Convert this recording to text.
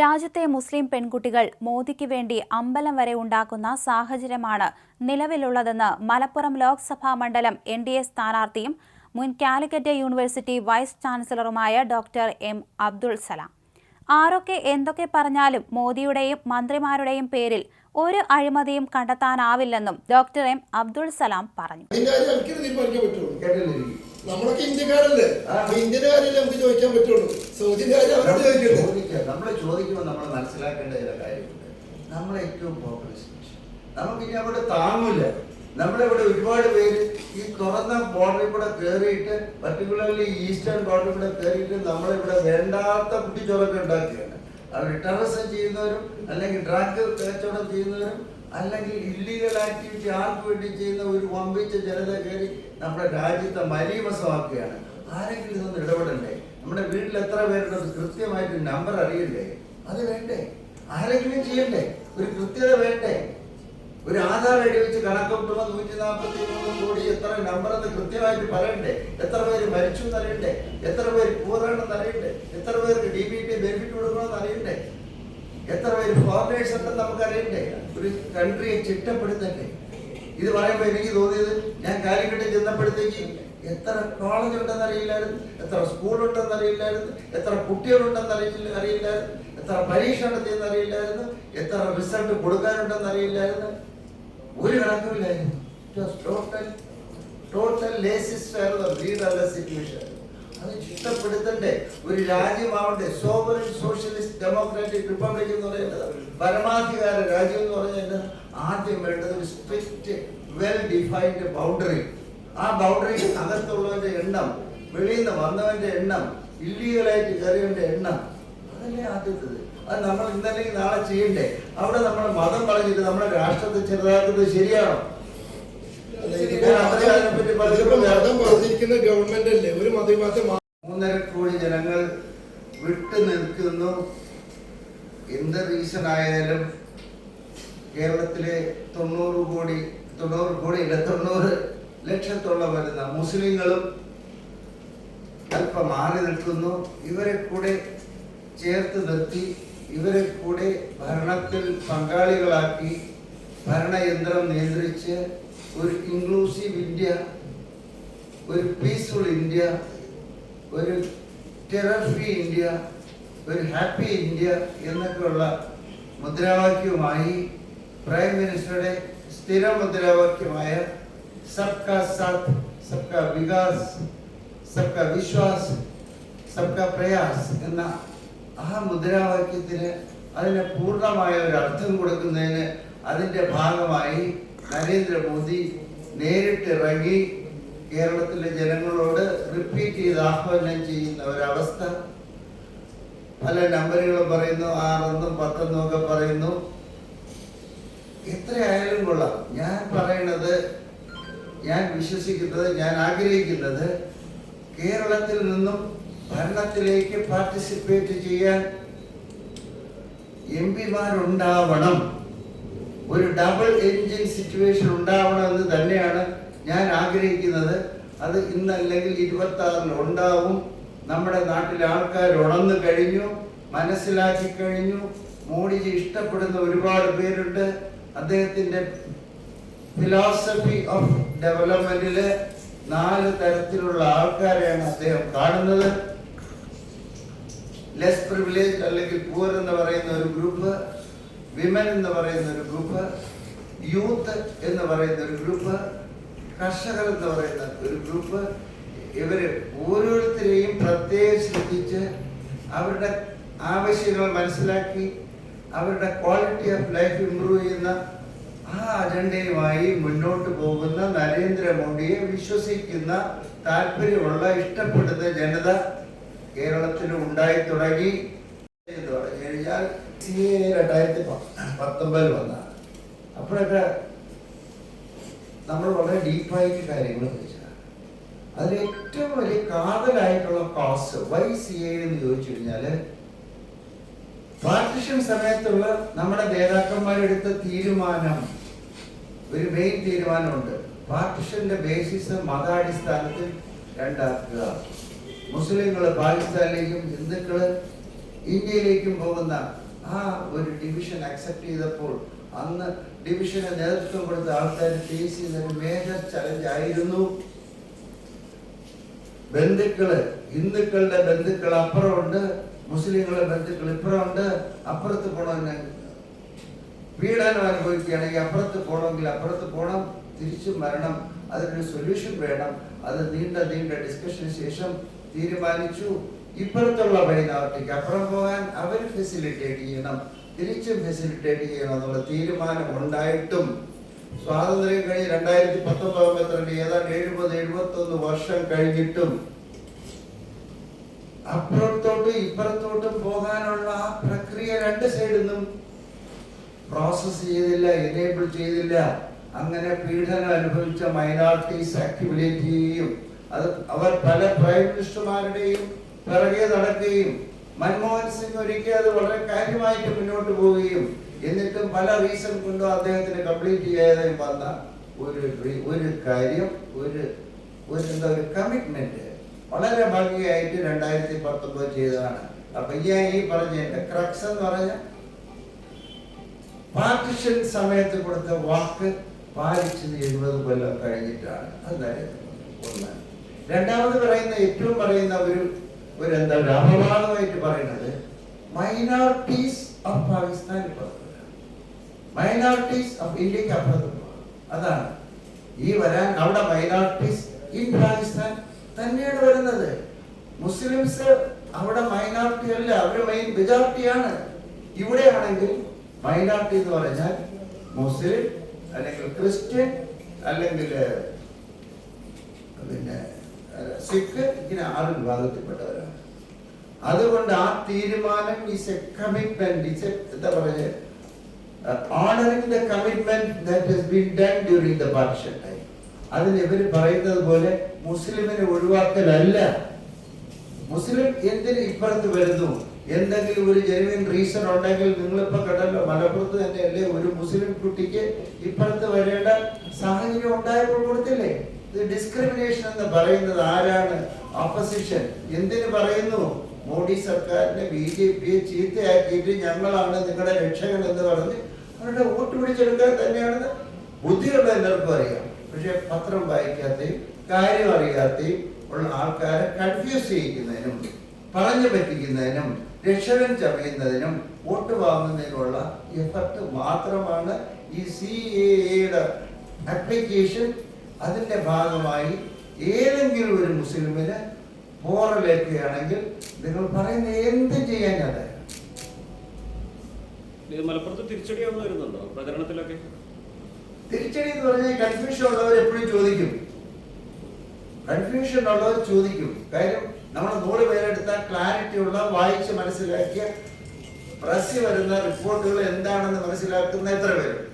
രാജ്യത്തെ മുസ്ലിം പെൺകുട്ടികൾ മോദിക്ക് വേണ്ടി അമ്പലം വരെ ഉണ്ടാക്കുന്ന സാഹചര്യമാണ് നിലവിലുള്ളതെന്ന് മലപ്പുറം ലോക്സഭാ മണ്ഡലം എൻ ഡി എ സ്ഥാനാർത്ഥിയും മുൻ കാലിക്കറ്റ് യൂണിവേഴ്സിറ്റി വൈസ് ചാൻസലറുമായ ഡോക്ടർ എം അബ്ദുൾ സലാം. ആരൊക്കെ എന്തൊക്കെ പറഞ്ഞാലും മോദിയുടെയും മന്ത്രിമാരുടെയും പേരിൽ ഒരു അഴിമതിയും കണ്ടെത്താനാവില്ലെന്നും ഡോക്ടർ എം അബ്ദുൾ സലാം പറഞ്ഞു. കാര്യം നമ്മളൊക്കെ ഇന്ത്യക്കാരല്ലേ? ഇന്ത്യയുടെ കാര്യമല്ലേ നമുക്ക് ചോദിക്കാൻ പറ്റുള്ളൂ. സൗദിന്റെ കാര്യം അവരോട് ചോദിക്കട്ടെ നമ്മൾ ചോദിക്കുമ്പോൾ നമ്മൾ മനസ്സിലാക്കേണ്ട ചില കാര്യമുണ്ട് നമ്മൾ ഏറ്റവും പോപ്പുലേഷൻ നമുക്ക് ഇനി അവിടെ താങ്ങൂല. നമ്മളിവിടെ ഒരുപാട് പേര് ഈ തുറന്ന ബോർഡറിൽ കൂടെ കയറിയിട്ട് പർട്ടിക്കുലർലി ഈസ്റ്റേൺ ബോർഡറിൽ കൂടെ കയറിയിട്ട് നമ്മളിവിടെ വേണ്ടാത്ത കുട്ടിച്ചോറൊക്കെ ഉണ്ടാക്കുകയാണ്. അവർ ടെററിസം ചെയ്യുന്നവരും അല്ലെങ്കിൽ ഡ്രഗ് കച്ചവടം ചെയ്യുന്നവരും അല്ലെങ്കിൽ ഇല്ലീഗൽ ആക്ടിവിറ്റി ആർക്ക് വേണ്ടി ചെയ്യുന്ന ഒരു വമ്പിച്ച ജനത കയറി നമ്മുടെ രാജ്യത്തെ മലീമസമാക്കുകയാണ്. ആരെങ്കിലും ഇതൊന്നും ഇടപെടണ്ടേ? നമ്മുടെ വീട്ടിൽ എത്ര പേരുണ്ട് കൃത്യമായിട്ട് നമ്പർ അറിയണ്ടേ? അത് വേണ്ടേ? ആരെങ്കിലും ചെയ്യണ്ടേ? ഒരു കൃത്യത വേണ്ടേ? ഒരു ആധാർ ഐ ഡി വെച്ച് കണക്കൂട്ടുമ്പോൾ നൂറ്റി നാൽപ്പത്തി മൂന്ന് കോടി എത്ര നമ്പർ എന്ന് കൃത്യമായിട്ട് പറയണ്ടേ? എത്ര പേര് മരിച്ചു എന്ന് അറിയണ്ടേ? എത്ര പേര് പൂറാണെന്ന് അറിയണ്ടേ? എത്ര പേർക്ക് ഡി ബി ടി ബെനിഫിറ്റ് കൊടുക്കണമെന്ന് അറിയണ്ടേ? എത്ര പേര് ഫോറിനേഴ്സ് ഉണ്ടെന്ന് നമുക്ക് അറിയണ്ടേ? ഒരു കൺട്രിയെ ചിട്ടപ്പെടുത്തണ്ടേ? ഇത് പറയുമ്പോൾ എനിക്ക് തോന്നിയത് ഞാൻ കാലിക്കട്ടിൽ ചെന്നപ്പോഴത്തേക്ക് എത്ര കോളേജ് ഉണ്ടെന്ന് അറിയില്ലായിരുന്നു എത്ര സ്കൂളുണ്ടെന്ന് അറിയില്ലായിരുന്നു എത്ര കുട്ടികളുണ്ടെന്ന് അറിയില്ല അറിയില്ലായിരുന്നു. എത്ര പരീക്ഷ നടത്തിയെന്ന് അറിയില്ലായിരുന്നു എത്ര റിസൾട്ട് കൊടുക്കാനുണ്ടെന്ന് അറിയില്ലായിരുന്നു ഒരു കണക്കുമില്ലായിരുന്നു ടോട്ടൽ ടോട്ടൽ അത് ചിട്ടപ്പെടുത്തണ്ടേ ഒരു രാജ്യമാവണ്ടേ സോവറിൻ സോഷ്യലിസ്റ്റ് ഡെമോക്രാറ്റിക് റിപ്പബ്ലിക് എന്ന് പറയുന്നത് പരമാധികാര രാജ്യം എന്ന് പറയുന്നത് ആദ്യം വേണ്ടത് ഒരു സ്ട്രിക്റ്റ് വെൽ ഡിഫൈൻഡ് ബൗണ്ടറി ആ ബൗണ്ടറി അകത്തുള്ളവന്റെ എണ്ണം വെളിയിൽ നിന്ന് വന്നവന്റെ എണ്ണം ഇല്ലീഗലായിട്ട് കയറിയവന്റെ എണ്ണം. അതല്ലേ ആദ്യത്തത്. അത് നമ്മൾ ഇന്നല്ലെങ്കിൽ നാളെ ചെയ്യണ്ടേ? അവിടെ നമ്മൾ മതം പറഞ്ഞിട്ട് നമ്മുടെ രാഷ്ട്രത്തെ ചെറുതാക്കുന്നത് ശരിയാണോ? മൂന്നര കോടി ജനങ്ങൾ വിട്ടു നിൽക്കുന്നു. എന്ത് റീസൺ ആയാലും കേരളത്തിലെ തൊണ്ണൂറ് കോടി തൊണ്ണൂറ് കോടി ഇല്ല തൊണ്ണൂറ് ലക്ഷത്തോളം വരുന്ന മുസ്ലിങ്ങളും അല്പം മാറി നിൽക്കുന്നു. ഇവരെ കൂടെ ചേർത്ത് നിർത്തി ഇവരെ കൂടെ ഭരണത്തിൽ പങ്കാളികളാക്കി ഭരണയന്ത്രം നിയന്ത്രിച്ച് ഒരു ഇൻക്ലൂസീവ് ഇന്ത്യ ഒരു പീസ്ഫുൾ ഇന്ത്യ ഒരു ടെറർ ഫ്രീ ഇന്ത്യ ഒരു ഹാപ്പി ഇന്ത്യ എന്നൊക്കെയുള്ള മുദ്രാവാക്യവുമായി പ്രൈം മിനിസ്റ്ററുടെ സ്ഥിര മുദ്രാവാക്യമായ സബ്കാ സാത്ത് സബ്കാ വികാസ് സബ്കാ വിശ്വാസ് സബ്കാ പ്രയാസ് എന്ന ആ മുദ്രാവാക്യത്തിന് അതിന് പൂർണമായ ഒരു അർത്ഥം കൊടുക്കുന്നതിന് അതിന്റെ ഭാഗമായി നരേന്ദ്രമോദി നേരിട്ട് ഇറങ്ങി കേരളത്തിലെ ജനങ്ങളോട് റിപ്പീറ്റ് ചെയ്ത് ആഹ്വാനം ചെയ്യുന്ന ഒരവസ്ഥ. പല നമ്പറുകളും പറയുന്നു ആറെന്നും പത്തെന്നും ഒക്കെ പറയുന്നു. എത്രയായാലും കൊള്ളാം. ഞാൻ പറയണത് ഞാൻ വിശ്വസിക്കുന്നത് ഞാൻ ആഗ്രഹിക്കുന്നത് കേരളത്തിൽ നിന്നും ഭരണത്തിലേക്ക് പാർട്ടിസിപ്പേറ്റ് ചെയ്യാൻ എം പിമാരുണ്ടാവണം. ഒരു ഡബിൾ എൻജിൻ സിറ്റുവേഷൻ ഉണ്ടാവണം എന്ന് തന്നെയാണ് ഞാൻ ആഗ്രഹിക്കുന്നത്. അത് ഇന്നല്ലെങ്കിൽ ഇരുപത്തി ആറിൽ ഉണ്ടാവും. നമ്മുടെ നാട്ടിലെ ആൾക്കാർ ഉണർന്നു കഴിഞ്ഞു മനസ്സിലാക്കി കഴിഞ്ഞു. മോഡിജി ഇഷ്ടപ്പെടുന്ന ഒരുപാട് പേരുണ്ട്. അദ്ദേഹത്തിന്റെ ഫിലോസഫി ഓഫ് ഡെവലപ്മെന്റിലെ നാല് തരത്തിലുള്ള ആൾക്കാരെയാണ് അദ്ദേഹം കാണുന്നത്. ലെസ് പ്രിവിലേജ് അല്ലെങ്കിൽ പൂർ എന്ന് പറയുന്ന ഒരു ഗ്രൂപ്പ് വിമൻ എന്ന് പറയുന്ന ഒരു ഗ്രൂപ്പ് യൂത്ത് എന്ന് പറയുന്ന ഒരു ഗ്രൂപ്പ് കർഷകർ എന്ന് പറയുന്ന ഒരു ഗ്രൂപ്പ് ഇവർ ഓരോരുത്തരെയും പ്രത്യേകം ശ്രദ്ധിച്ച് അവരുടെ ആവശ്യങ്ങൾ മനസ്സിലാക്കി അവരുടെ ക്വാളിറ്റി ഓഫ് ലൈഫ് ഇംപ്രൂവ് ചെയ്യുന്ന ആ അജണ്ടയുമായി മുന്നോട്ട് പോകുന്ന നരേന്ദ്രമോദിയെ വിശ്വസിക്കുന്ന താല്പര്യമുള്ള ഇഷ്ടപ്പെടുന്ന ജനത കേരളത്തിൽ ഉണ്ടായി തുടങ്ങി. എന്ന് കഴിഞ്ഞാൽ രണ്ടായിരത്തി പത്തൊമ്പതിൽ വന്ന അപ്പോഴൊക്കെ നമ്മൾ വളരെ ഡീപ്പായിട്ട് കാര്യങ്ങൾ അതിൽ ഏറ്റവും വലിയ കാതലായിട്ടുള്ള കോസ് വൈ സി എ എന്ന് ചോദിച്ചു കഴിഞ്ഞാൽ പാർട്ടിഷൻ സമയത്തുള്ള നമ്മുടെ നേതാക്കന്മാരെടുത്ത തീരുമാനം ഒരു മെയിൻ തീരുമാനമുണ്ട്. പാർട്ടിഷന്റെ ബേസിസ് മതാടിസ്ഥാനത്തിൽ രണ്ടാക്കുക. മുസ്ലിങ്ങൾ പാകിസ്ഥാനിലേക്കും ഹിന്ദുക്കൾ ഇന്ത്യയിലേക്കും പോകുന്ന ആ ഒരു ഡിവിഷൻ അക്സെപ്റ്റ് ചെയ്തപ്പോൾ അന്ന് ഡിവിഷന് നേതൃത്വം കൊടുത്ത ആൾക്കാർ ഫേസ് ചെയ്ത ഒരു മേജർ ചലഞ്ച് ആയിരുന്നു. ബന്ധുക്കൾ ഹിന്ദുക്കളുടെ ബന്ധുക്കൾ അപ്പുറമുണ്ട് മുസ്ലിങ്ങളുടെ ബന്ധുക്കൾ ഇപ്പുറമുണ്ട് അപ്പുറത്ത് പോകണമെന്ന് പീഡനം അനുഭവിക്കുകയാണെങ്കിൽ അപ്പുറത്ത് പോകണമെങ്കിൽ അപ്പുറത്ത് പോകണം തിരിച്ചു വരണം അതിനൊരു സൊല്യൂഷൻ വേണം. അത് നീണ്ട നീണ്ട ഡിസ്കഷന് ശേഷം തീരുമാനിച്ചു. ഇപ്പുറത്തുള്ള മൈനോറിറ്റിക്ക് അപ്പുറം പോകാൻ അവർ ഫെസിലിറ്റേറ്റ് ചെയ്യണം. തിരിച്ചും ഫെസിലിറ്റേറ്റ് ചെയ്യണം എന്നുള്ള തീരുമാനം ഉണ്ടായിട്ടും സ്വാതന്ത്ര്യം കഴിഞ്ഞ് രണ്ടായിരത്തി പത്തൊമ്പത് ഏതാണ്ട് എഴുപത് എഴുപത്തി ഒന്ന് വർഷം കഴിഞ്ഞിട്ടും അപ്പുറത്തോട്ടും ഇപ്പുറത്തോട്ടും പോകാനുള്ള ആ പ്രക്രിയ രണ്ട് സൈഡിൽ നിന്നും പ്രോസസ് ചെയ്തില്ല എനേബിൾ ചെയ്തില്ല. അങ്ങനെ പീഡനം അനുഭവിച്ച മൈനോറിറ്റീസ് അക്യുമുലേറ്റ് ചെയ്യുകയും അത് അവർ പല പ്രൈം മിനിസ്റ്റർമാരുടെയും പിറകെ നടക്കുകയും മൻമോഹൻ സിംഗ് ഒരിക്കൽ അത് വളരെ കാര്യമായിട്ട് മുന്നോട്ട് പോവുകയും എന്നിട്ടും പല റീസൺ കൊണ്ടും അദ്ദേഹത്തിന് കംപ്ലീറ്റ് ചെയ്യാതെ വന്ന ഒരു ഒരു കാര്യം ഒരു ഒരു എന്താ ഒരു കമ്മിറ്റ്മെന്റ് വളരെ ഭംഗിയായിട്ട് രണ്ടായിരത്തി പത്തൊമ്പത് ചെയ്തതാണ്. അപ്പൊ ഞാൻ ഈ പറഞ്ഞ ക്രക്സ് എന്ന് പറഞ്ഞ പാർട്ടിഷൻ സമയത്ത് കൊടുത്ത വാക്ക് പാലിച്ചത് എഴുപത് കൊല്ലം കഴിഞ്ഞിട്ടാണ്. അത് നരേന്ദ്രമോദി. ഒന്ന്. രണ്ടാമത് പറയുന്ന ഏറ്റവും പറയുന്ന ഒരു ഒരു എന്താ ഒരു അപവാദമായിട്ട് പറയുന്നത് minorities of Pakistan minorities of ഇന്ത്യയ്ക്ക് അപ്പുറത്ത് അതാണ്. ഈ വരാൻ അവിടെ മൈനോറിറ്റീസ് ഇൻ പാകിസ്ഥാൻ തന്നെയാണ് വരുന്നത്. മുസ്ലിംസ് അവിടെ മൈനോറിറ്റി അല്ല അവർ മെയിൻ മെജോറിറ്റിയാണ് ഇവിടെയാണെങ്കിൽ മൈനോറിറ്റി എന്ന് പറഞ്ഞാൽ മുസ്ലിം അല്ലെങ്കിൽ ക്രിസ്ത്യൻ അല്ലെങ്കിൽ സിഖ് ഇങ്ങനെ ആറ് വിഭാഗത്തിൽപ്പെട്ടവരാണ്. അതുകൊണ്ട് ആ തീരുമാനം ഈസ് എ കമ്മിറ്റ്മെന്റ് ഈസ് എന്താ പറയുക honouring the commitment that been done during the partition time അതിൽ ഇവർ പറയുന്നത് പോലെ മുസ്ലിമിനെ ഒഴിവാക്കലല്ല. മുസ്ലിം എന്തിന് ഇപ്പുറത്ത് വരുന്നു? എന്തെങ്കിലും ഒരു ജെനുവിൻ റീസൺ ഉണ്ടെങ്കിൽ നിങ്ങളിപ്പോ കണ്ടല്ലോ മലപ്പുറത്ത് തന്നെയല്ലേ ഒരു മുസ്ലിം കുട്ടിക്ക് ഇപ്പുറത്ത് വരേണ്ട സാഹചര്യം ഉണ്ടായപ്പോൾ കൊടുത്തില്ലേ? ഇത് ഡിസ്ക്രിമിനേഷൻ എന്ന് പറയുന്നത് ആരാണ്? ഓപ്പോസിഷൻ എന്തിന് പറയുന്നു? മോഡി സർക്കാരിനെ ബി ജെ പിയെ ചീത്തയാക്കിയിട്ട് ഞങ്ങളാണ് നിങ്ങളുടെ രക്ഷകൻ എന്ന് പറഞ്ഞ് അവരുടെ വോട്ട് പിടിച്ചെടുക്കാൻ തന്നെയാണെന്ന് ബുദ്ധിയുള്ള എല്ലാവർക്കും അറിയാം. പക്ഷെ പത്രം വായിക്കാതെയും കാര്യം അറിയാതെയും ഉള്ള ആൾക്കാരെ കൺഫ്യൂസ് ചെയ്യിക്കുന്നതിനും പറഞ്ഞു പറ്റിക്കുന്നതിനും രക്ഷകൻ ചമയുന്നതിനും വോട്ട് വാങ്ങുന്നതിനുള്ള എഫർട്ട് മാത്രമാണ് ഈ സി എയുടെ ആപ്ലിക്കേഷൻ അതിന്റെ ഭാഗമായി ഏതെങ്കിലും ഒരു മുസ്ലിമിന് പോറലേക്കുകയാണെങ്കിൽ നിങ്ങൾ പറയുന്ന എന്ത് ചെയ്യാൻ ഇത് മലപ്പുറത്ത് തിരിച്ചടിയാവുന്ന വരുന്നുണ്ടോ? പ്രചരണത്തിലൊക്കെ? തിരിച്ചടി എന്ന് പറഞ്ഞാൽ കൺഫ്യൂഷൻ ഉള്ളവർ എപ്പോഴും ചോദിക്കും. കൺഫ്യൂഷൻ ഉള്ളവർ ചോദിക്കും. കാര്യം നമ്മൾ നൂറ് പേരെടുത്ത ക്ലാരിറ്റി ഉള്ള വായിച്ച് മനസ്സിലാക്കിയ പ്രസ് വരുന്ന റിപ്പോർട്ടുകൾ എന്താണെന്ന് മനസ്സിലാക്കുന്ന എത്ര പേര്